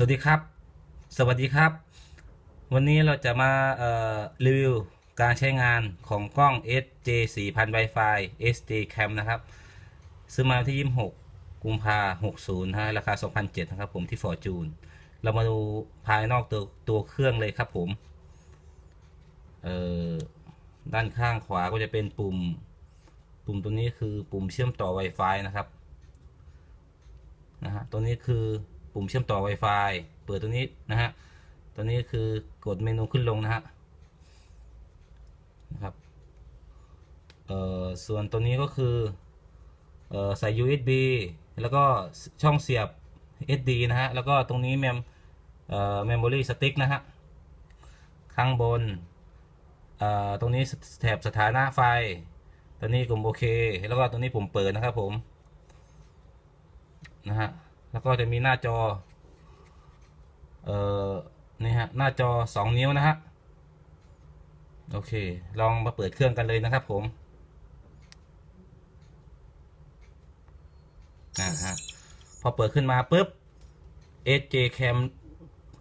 สวัสดีครับ สวัสดีครับ วันนี้เราจะมาเอ่อรีวิวการใช้งานของกล้อง SJ 4000 Wi-Fi SD Cam นะครับซื้อมาที่ 26 กุมภา60นะฮะราคา 2,007นะครับผมที่ Fortune เรามาดูภายนอกตัวตัวเครื่องเลยครับผมเอ่อด้านข้างขวาก็จะเป็นปุ่ม ปุ่มตัวนี้คือปุ่มเชื่อมต่อ Wi-Fi นะครับนะฮะตัวนี้คือ ปุ่มเชื่อมต่อ Wi-Fi เปิดตัวนี้นะฮะตัวนี้คือกดเมนูขึ้นลงนะฮะนะครับเอ่อส่วนตัวนี้ก็คือเอ่อใส่ USB แล้วก็ช่องเสียบ SD นะฮะแล้วก็ตรงนี้แมมเอ่อ memory stick นะฮะข้างบนเอ่อตรงนี้แถบสถานะไฟตัวนี้ปุ่มโอเค แล้วก็ตรงนี้ปุ่มเปิดนะครับผมนะฮะ แล้วก็จะมีหน้าจอ เอ่อ นี่ฮะ หน้าจอ 2 นิ้วนะฮะ โอเค ลองมาเปิดเครื่องกันเลยนะครับผมนะฮะ พอเปิดขึ้นมาปุ๊บ SJ Cam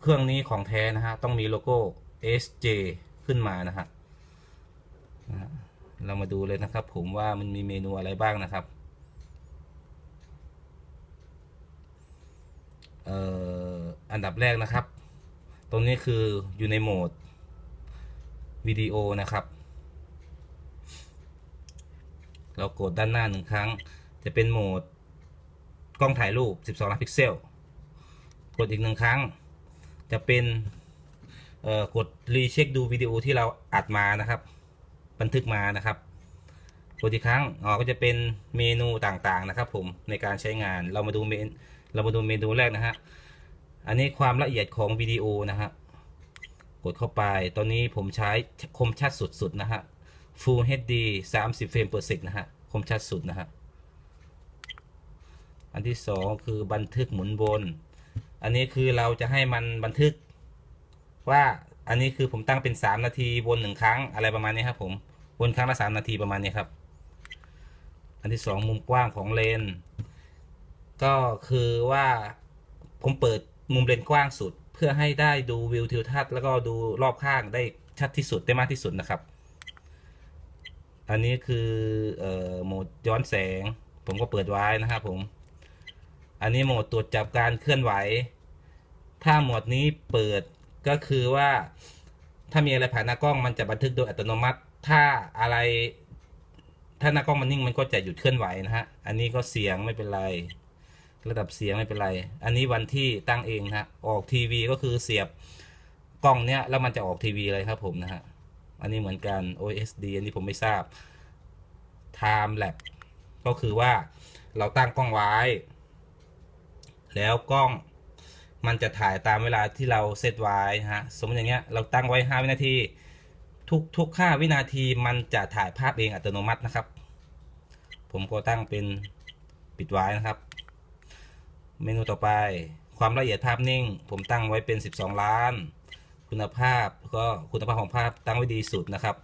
เครื่องนี้ของแท้นะฮะ ต้องมีโลโก้ SJ ขึ้นมานะฮะนะฮะเรามาดูเลยนะครับผมว่ามันมีเมนูอะไรบ้างนะครับ เอ่ อันดับแรกนะครับ ตรงนี้คืออยู่ในโหมดวิดีโอนะครับ เรากดด้านหน้าหนึ่งครั้ง จะเป็นโหมดกล้องถ่ายรูป 12 ล้านพิกเซล กดอีกหนึ่งครั้ง จะเป็นกดรีเช็คดูวิดีโอที่เราอัดมานะครับ บันทึกมานะครับกดอีกครั้งอ๋อก็จะเป็นเมนูต่างๆนะครับ ผมในการใช้งานเรามาดูเมนเรามาดูเมนูแรกนะฮะ อันนี้ความละเอียดของวิดีโอนะฮะ กดเข้าไป ตอนนี้ผมใช้คมชัดสุดๆนะฮะ Full HD 30เฟรม per second นะฮะ คมชัดสุดนะฮะ อันที่สองคือบันทึกหมุนวนอันนี้คือเราจะให้มันบันทึก ว่าอันนี้คือผมตั้งเป็น 3 นาทีวนหนึ่งครั้งอะไรประมาณนี้ครับผม วนครั้งละ3นาทีประมาณนี้ครับ อันที่สองมุมกว้างของเลน ก็คือว่าผมเปิด มุมเลนส์กว้างสุด เพื่อให้ได้ดูวิวทิวทัศน์แล้วก็ดูรอบข้างได้ชัดที่สุดได้มากที่สุดนะครับ อันนี้คือเอ่อโหมดย้อนแสง ผมก็เปิดไว้นะครับผม อันนี้โหมดตรวจจับการเคลื่อนไหว ถ้าโหมดนี้เปิดก็คือว่าถ้ามีอะไรผ่านหน้ากล้องมันจะบันทึกโดยอัตโนมัติ ถ้าอะไร ถ้าหน้ากล้องมันนิ่งมันก็จะหยุดเคลื่อนไหวนะฮะ อันนี้ก็เสียงไม่เป็นไร ระดับเสียงไม่เป็นไร อันนี้วันที่ตั้งเองนะฮะ ออกทีวีก็คือเสียบกล้องเนี้ยแล้วมันจะออกทีวีเลยครับผมนะฮะ อันนี้เหมือนกัน OSD อันนี้ผมไม่ทราบ Time Lapse ก็คือว่าเราตั้งกล้องไว้ แล้วกล้องมันจะถ่ายตามเวลาที่เราเซตไว้ฮะ สมมติอย่างเงี้ยเราตั้งไว้ 5 วินาที ทุกทุก5วินาทีมันจะถ่ายภาพเองอัตโนมัตินะครับ ผมก็ตั้งเป็นปิดไว้นะครับ เมนูต่อไป ความละเอียดภาพนิ่ง ผมตั้งไว้เป็น 12 ล้าน คุณภาพก็คุณภาพของภาพตั้งไว้ดีสุดนะครับ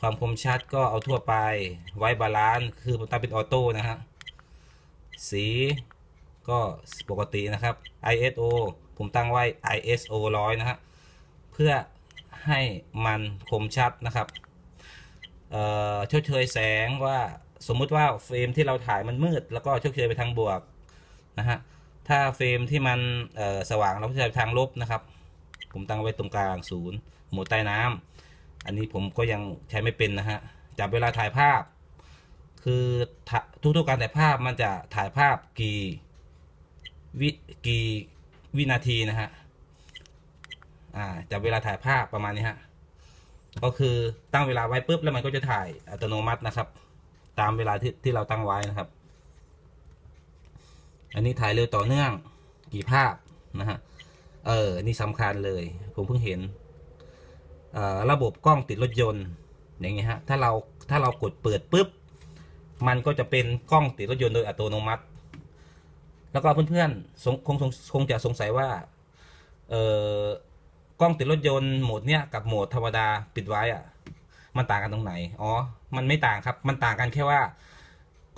ความคมชัดก็เอาทั่วไป ไว้บาลานซ์คือผมตั้งเป็นออโต้นะฮะสีก็ปกตินะครับ ISO ผมตั้งไว้ ISO 100 นะฮะ เพื่อให้มันคมชัดนะครับเอ่อชดเชยแสงว่าสมมุติว่าเฟรมที่เราถ่ายมันมืด แล้วก็ชดเชยไปทางบวก นะฮะถ้าเฟรมที่มันสว่างเราก็จะทางลบนะครับ ผมตั้งไว้ตรงกลางศูนย์หมุดใต้น้ำอันนี้ผมก็ยังใช้ไม่เป็นนะฮะจับเวลาถ่ายภาพ คือทุกๆการถ่ายภาพมันจะถ่ายภาพกี่วิกี่วินาทีนะฮะอ่าจับเวลาถ่ายภาพประมาณนี้ฮะก็คือตั้งเวลาไว้ปุ๊บแล้วมันก็จะถ่ายอัตโนมัตินะครับ ตามเวลาที่ที่เราตั้งไว้นะครับ อันนี้ถ่ายเร็วต่อเนื่องกี่ภาพนะฮะ เออ นี่สำคัญเลย ผมเพิ่งเห็นระบบกล้องติดรถยนต์อย่างเงี้ยฮะ ถ้าเราถ้าเรากดเปิดปุ๊บ มันก็จะเป็นกล้องติดรถยนต์โดยอัตโนมัติ แล้วก็เพื่อนๆสงคงสงคงจะสงสัยว่า เออกล้องติดรถยนต์โหมดเนี้ยกับโหมดธรรมดาปิดไว้อะมันต่างกันตรงไหน อ๋อ มันไม่ต่างครับ มันต่างกันแค่ว่า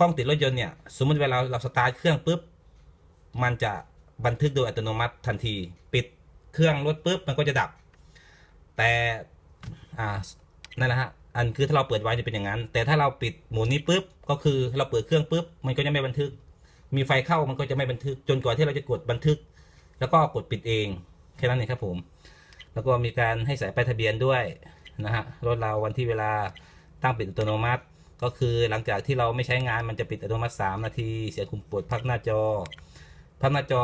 กล้องติดรถยนต์เนี่ย สมมติเวลาเราสตาร์ทเครื่องปุ๊บ มันจะบันทึกโดยอัตโนมัติทันที ปิดเครื่องรถปุ๊บมันก็จะดับ แต่อ่านั่นแหละฮะอันคือถ้าเราเปิดไว้จะเป็นอย่างนั้น แต่ถ้าเราปิดหมดนี้ปุ๊บก็คือเราเปิดเครื่องปุ๊บมันก็จะไม่บันทึก มีไฟเข้ามันก็จะไม่บันทึก จนกว่าที่เราจะกดบันทึก แล้วก็กดปิดเองแค่นั้นเองครับผม แล้วก็มีการให้ใส่ป้ายทะเบียนด้วยนะฮะรถเราวันที่เวลาตั้งปิดอัตโนมัติ ก็คือหลังจากที่เราไม่ใช้งานมันจะปิดอัตโนมัติ 3 นาที เสียคุมปวดพักหน้าจอ พักหน้าจอ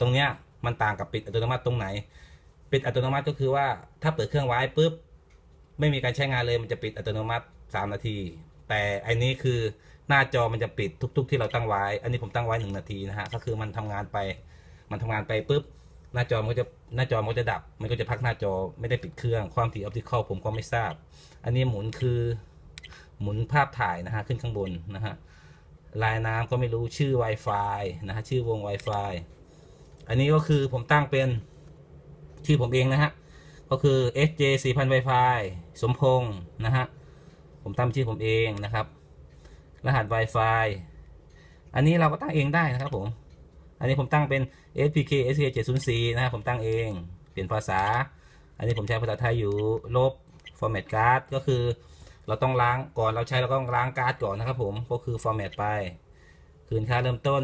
ตรงเนี้ยมันต่างกับปิดอัตโนมัติตรงไหน ปิดอัตโนมัติก็คือว่าถ้าเปิดเครื่องไว้ปุ๊บไม่มีการใช้งานเลยมันจะปิดอัตโนมัติ 3 นาที แต่อันนี้คือหน้าจอมันจะปิดทุก ๆ ที่เราตั้งไว้ อันนี้ผมตั้งไว้ 1 นาทีนะฮะก็คือมันทำงานไป มันทำงานไปปุ๊บหน้าจอมันก็จะหน้าจอมันก็จะดับ มันก็จะพักหน้าจอไม่ได้ปิดเครื่องความถี่ออปติคอลผมก็ไม่ทราบ อันนี้หมุนคือหมุนภาพถ่ายนะฮะขึ้นข้างบนนะฮะ ลายน้ำก็ไม่รู้ชื่อ Wi-Fi นะฮะชื่อวง Wi-Fi อันนี้ก็คือผมตั้งเป็นชื่อผมเองนะฮะ ก็คือ SJ 4000 Wi-Fi สมพงษ์นะฮะ ผมตั้งชื่อผมเองนะครับ รหัส Wi-Fi อันนี้เราก็ตั้งเองได้นะครับผม อันนี้ผมตั้งเป็น SPK SK 704นะครับผมตั้งเอง เปลี่ยนภาษา อันนี้ผมใช้ภาษาไทยอยู่ลบ format card ก็คือ เราต้องล้างก่อนเราใช้เราก็ต้องล้างการ์ดก่อนนะครับผมก็คือ format ไป คืนค่าเริ่มต้น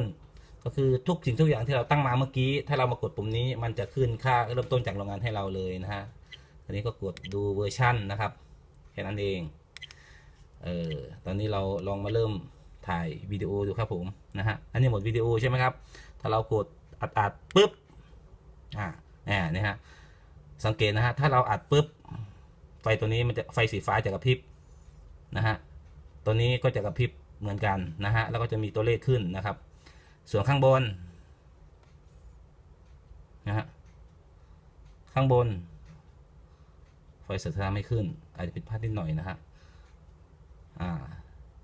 ก็คือทุกสิ่งทุกอย่างที่เราตั้งมาเมื่อกี้ ถ้าเรามากดปุ่มนี้มันจะขึ้นค่าเริ่มต้นจากโรงงานให้เราเลยนะฮะอันนี้ก็กดดูเวอร์ชั่นนะครับแค่นั้นเองเออตอนนี้เราลองมาเริ่มถ่ายวิดีโอดูครับผมนะฮะอันนี้หมดวิดีโอใช่ไหมครับ ถ้าเรากดอัดอัดปุ๊บอ่าแหมนี่ฮะสังเกตนะฮะถ้าเราอัดปุ๊บไฟตัวนี้มันจะไฟสีฟ้าจะกระพริบ นะฮะตัวนี้ก็จะกระพริบเหมือนกันนะฮะแล้วก็จะมีตัวเลขขึ้นนะครับ ส่วนข้างบนนะฮะข้างบน ไฟสถานะไม่ขึ้น อาจจะผิดพลาดนิดหน่อยนะฮะอ่า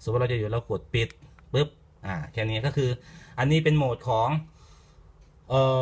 สมมติว่าเราจะอยู่เรากดปิดปุ๊บอ่าแค่นี้ก็คืออันนี้เป็นโหมดของเอ่อ